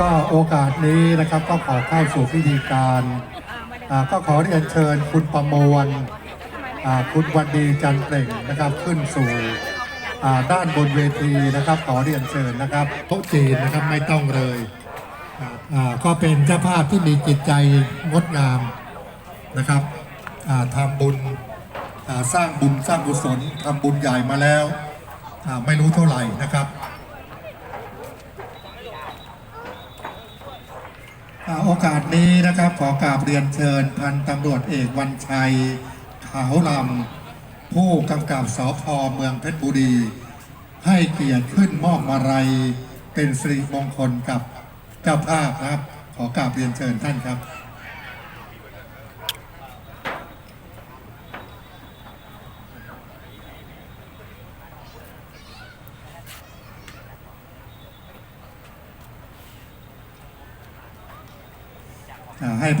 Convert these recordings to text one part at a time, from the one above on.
ก็โอกาสนี้นะครับก็ขอเข้าสู่พิธีการก็ขอเรียนเชิญคุณประมวลคุณวันดีจันเปล่งนะครับขึ้นสู่ด้านบนเวทีนะครับ ขอเรียนเชิญนะครับโต๊ะจีนนะครับไม่ต้องเลยก็เป็นเจ้าภาพที่มีจิตใจงดงามนะครับทำบุญสร้างบุญสร้างกุศลทำบุญใหญ่มาแล้วไม่รู้เท่าไหร่นะครับ อ่า โอกาสนี้นะครับขอกราบเรียนเชิญพันตำรวจเอกวันชัย ขาวลำผู้กำกับสพเมืองเพชรบุรี ให้เกียรติขึ้นมอบมาลัยเป็นสิริมงคลกับเจ้าภาพครับ ขอกราบเรียนเชิญท่านครับ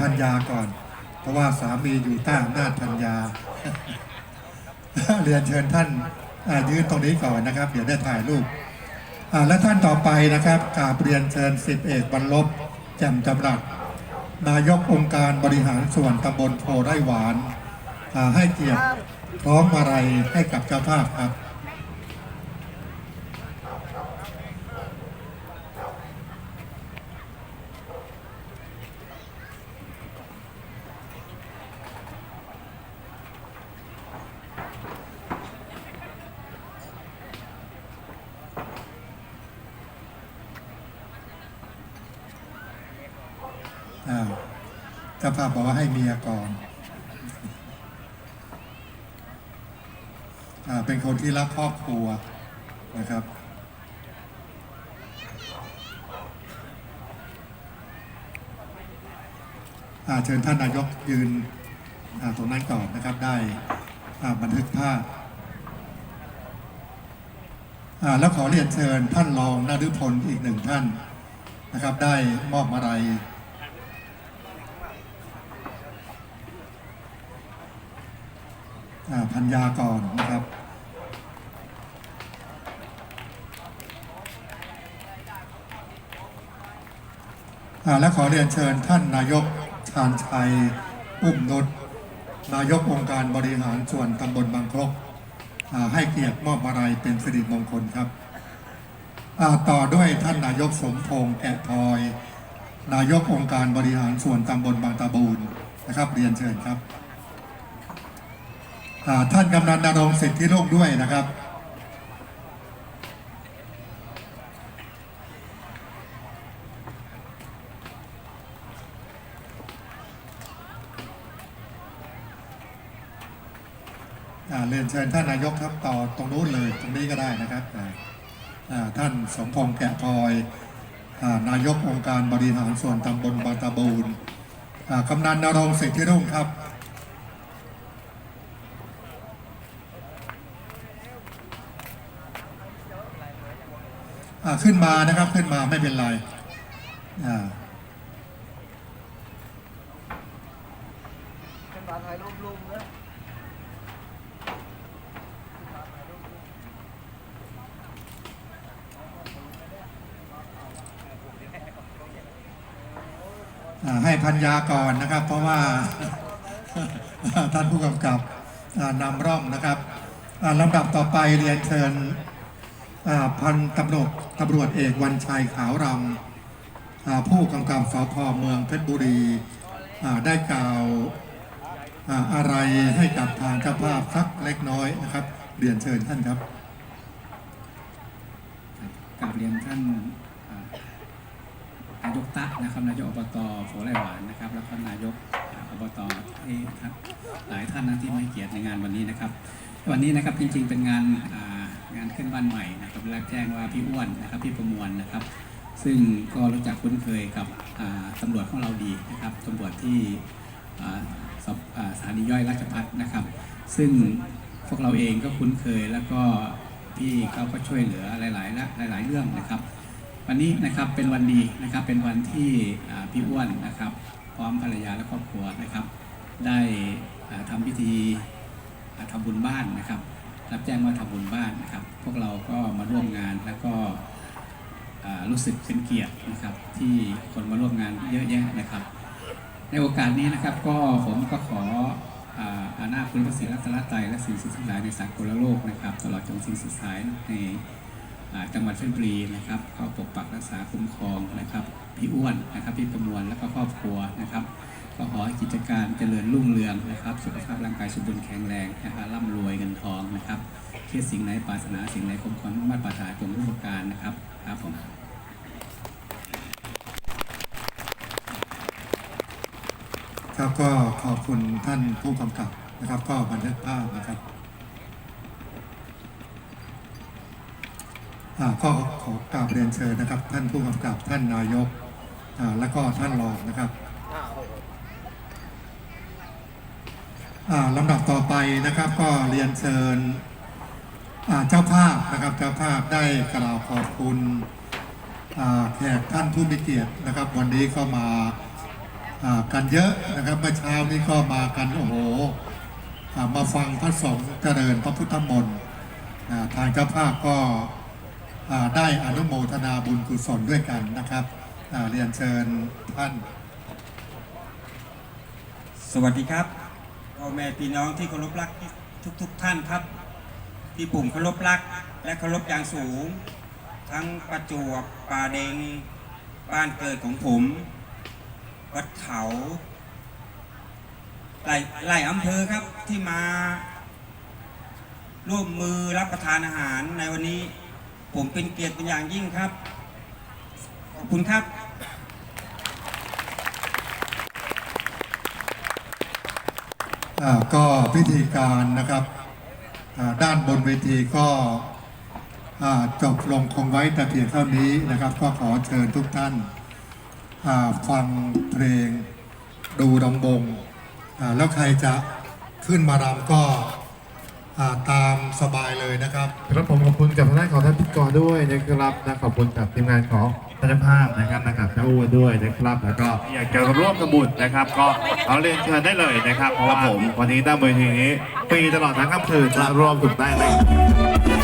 พัญญาก่อน เพราะว่าสามีอยู่ใต้อำนาจพัญญาเรียนเชิญท่านอ่ายืนตรงนี้ก่อนนะครับ เดี๋ยวได้ถ่ายรูปอ่าและท่านต่อไปนะครับกราบเรียนเชิญสิบเอกบรรลบแจ่มจำรัดนายกองค์การบริหารส่วนตำบลโพไร่หวานอ่าให้เกียรติพร้อมมาลัยให้กับเจ้าภาพครับ จ้าภาพบอกว่าให้เมียก่อนอเป็นคนที่รักครอบครัวนะครับ เชิญท่านนายกยืนตรงนั้นก่อนนะครับได้บันทึกภาพแล้วขอเรียนเชิญท่านรองนฤพลอีกหนึ่งท่านนะครับ ได้มอบมาลัย อ่า พัญญาก่อนนะครับและขอเรียนเชิญท่านนายกชาญชัย อุ้มนุชนายกองค์การบริหารส่วนตำบลบางครกให้เกียรติมอบมาลัยเป็นสิริมงคลครับ ต่อด้วยท่านนายกสมพงษ์แกะทอย นายกองค์การบริหารส่วนตำบลบางตะบูนนะครับ เรียนเชิญครับ ท่านกำนันนรงสิทธิโลกด้วยนะครับ เรียนเชิญท่านนายกครับต่อตรงนู้นเลยตรงนี้ก็ได้นะครับ ท่านสมพงษ์แกะพลอยอนายกองค์การบริหารส่วนตำบลบางตะบูนกำนันนรงสิทธิรุ่งครับ ขึ้นมานะครับขึ้นมาไม่เป็นไรอ่าเป็นบาถ่ายรูปลุงนะอ่าให้พัญญาก่อนนะครับ เพราะว่าท่านผู้กำกับอ่านำร่องนะครับอ่าลำดับต่อไปเรียนเชิญอ่า พันตำรวจตำรวจเอกวันชัยขาวรำผู้กำกับสพเมืองเพชรบุรีได้กล่าวอะไรให้กับทางเจ้าภาพสักเล็กน้อยนะครับเรียนเชิญท่านครับกราบเรียนท่านนายกตะนะครับนายกอบตโฝไร่หวานนะครับ แล้วก็นายกอบตที่ครับหลายท่านนะที่มาให้เกียรติในงานวันนี้นะครับ วันนี้นะครับจริงๆเป็นงานา งานขึ้นบ้านใหม่นะครับแรกแจ้งว่าพี่อ้วนนะครับพี่ประมวลนะครับ ซึ่งก็รู้จักคุ้นเคยกับตำรวจของเราดีนะครับตำรวจที่สถานีย่อยราชพัฒนะครับ ซึ่งพวกเราเองก็คุ้นเคยแล้วก็พี่เขาก็ช่วยเหลือหลายๆและหลาย ๆ เรื่องนะครับ วันนี้นะครับเป็นวันดีนะครับเป็นวันที่พี่อ้วนนะครับ พร้อมภรรยาและครอบครัวนะครับ ได้อ่าทำพิธีอ่าทำบุญบ้านนะครับ รับแจ้งว่าทำบุญบ้านนะครับ พวกเราก็มาร่วมงานแล้วก็รู้สึกเป็นเกียรตินะครับ ที่คนมาร่วมงานเยอะแยะนะครับ ในโอกาสนี้นะครับก็ผมก็ขออาอาณาคุณพระศรีรัตนตรัยและสิ่งสุดสิทธิ์ทั้งหลายในสากลโลกนะครับ ตลอดจนสิ่งสุดท้ายใน จังหวัดเพชรบุรีนะครับก็ปกปักรักษาคุ้มครองนะครับพี่อ้วนนะครับพี่ประมวลและก็ครอบครัวนะครับก็ขอให้กิจการเจริญรุ่งเรืองนะครับสุขภาพร่างกายสมบูรณ์แข็งแรงนะครับร่ำรวยเงินทองนะครับเคิดสิ่งไหนปรารถนาสิ่งไหนคมความมุ่งมั่นปรารถนาจงรู้ประการนะครับครับผมครับก็ขอบคุณท่านผู้กำกับนะครับ ก็บันทึกภาพนะครับอ่า ก็ขอกราบเรียนเชิญนะครับ ท่านผู้กำกับท่านนายกและก็ท่านรองนะครับลำดับต่อไปนะครับก็เรียนเชิญเจ้าภาพนะครับเจ้าภาพได้กล่าวขอบคุณแขกท่านผู้มีเกียรตินะครับ วันนี้ก็มากันเยอะนะครับเมื่อเช้านี้ก็มากันโอ้โหมาฟังพระสงฆ์เจริญพระพุทธมนต์ทางเจ้าภาพก็ ได้อนุโมทนาบุญกุศลด้วยกันนะครับเรียนเชิญท่าน สวัสดีครับพ่อแม่พี่น้องที่เคารพรักทุกทุกๆท่านครับ ที่ผมเคารพรัก และเคารพอย่างสูง ทั้งประจวบป่าเดงบ้านเกิดของผม วัดเขาหลายหลายอำเภอครับที่มา ร่วมมือรับประทานอาหารในวันนี้ ผมเป็นเกียรติเป็นอย่างยิ่งครับ ขอบคุณครับ ก็พิธีการนะครับด้านบนเวทีก็จบลงคงไว้แต่เพียงเท่านี้นะครับ ก็ขอเชิญทุกท่านฟังเพลงดูดำบงแล้วใครจะขึ้นมารำก็ ตามสบายเลยนะครับครับผมขอบคุณกับทางด้านของท่านพิธีกรด้วยนะครับนะขอบคุณกับทีมงานของท่านภาพนะครับนะครับเจ้าอ้วนด้วยนะครับ แล้วก็อยากจะร่วมกระบุญนะครับ ก็เอาเรียนเชิญได้เลยนะครับเพราะว่าผมวันนี้ตั้งเวทีนี้ฟรีตลอดทั้งค่ำคืนจะร่วมถูกได้เลย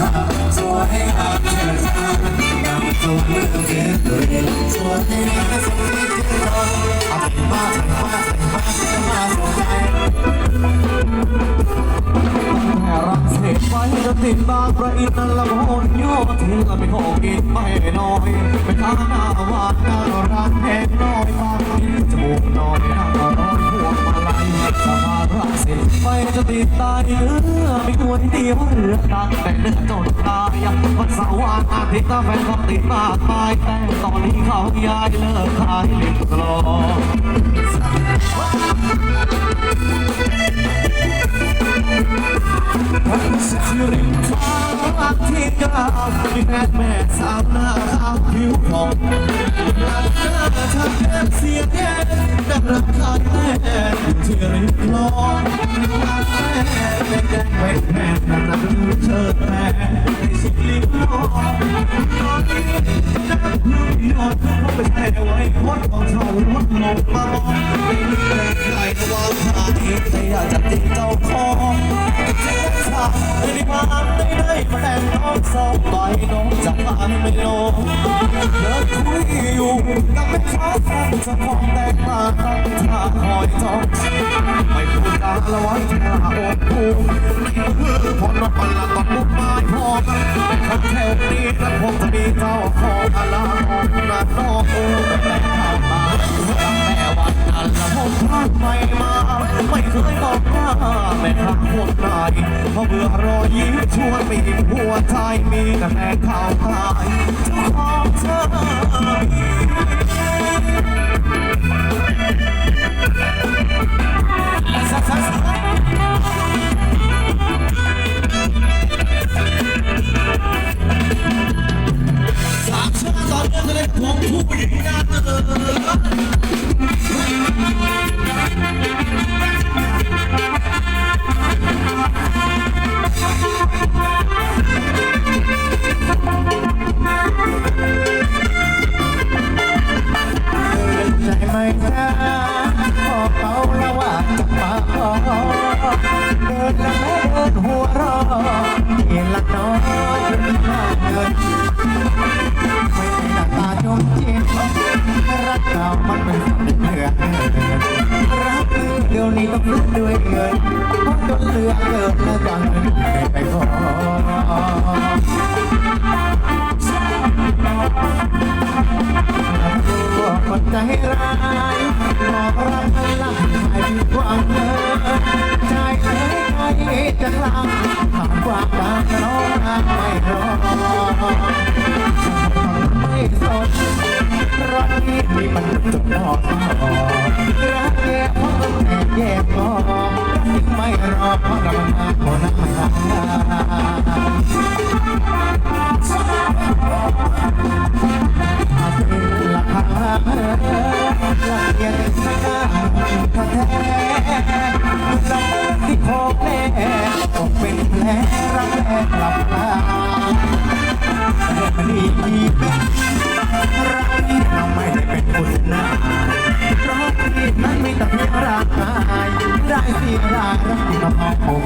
รักเรียนสกไว้ติดบางประอินนั่นละโมนโยทินละไม่ขอกินไม่น้อยไม่ค้าหน้าวานหน้ารักแพงน้อยบางทีจมูกน้อยหน้าร้อนพวงมาลัย สภารักสิไปจะติดตายเนื้อไม่ควรเดียวเรือตังแต่เนื้อจนตายวันเสาร์วันอาทิตย์ก็แฟนก็ติดมากมายแต่ตอนนี้เขาย้ายเลิกขายลิปกลอ สิริฟ้าที่กล่าวมีแม่แม่สาวหน้าขาวผิวผ่องหน้าเธอทำแก้มเสียแก่ดังรักใครแม่ที่ริมคลองหน้าแม่แดงแดงแม่นั่นน่ะดูเชิดแม่ในสิริมคลองตอนนี้นักลุยอดเขาไปแช่ไว้พดของเขาลดลงมามองไม่มีแรงใครวังหาเองแต่อยากจะติดเจ้าของ ไม่ได้มาไม่ได้มาแต่งน้องสองใบน้องจะมาไม่ลงเลิกคุยอยู่กับแม่ค้าฟังจะมองแต่งมาตั้งท่าคอยจ้องไม่พูดจาละวันท่าอดภูมิมือพอนกมันละตอนมุกไม้พอเป็นคนแถวนี้และคงจะมีเจ้าของอลาของนาน้อง แม่ค้าพวกนเพราะเบื่อรอยยิ้มชวนไปอิ่มหัวใจมีแต่แม่ข่าวตายเจ้าของเธอ ต้องพึ่งด้วยเงินเพราะจนเหลือเกินแล้วจะเงินไปขอคนใจร้ายบอกรักหลังให้ความเงินใจเอ้ยใจจะกลางหากความรักน้องไม่รอไม่สนรักนี้ที่มันจบพอ แตกแยกพอรักไม่รอเพราะเรามาคนละ สีรายรักกับพ่อ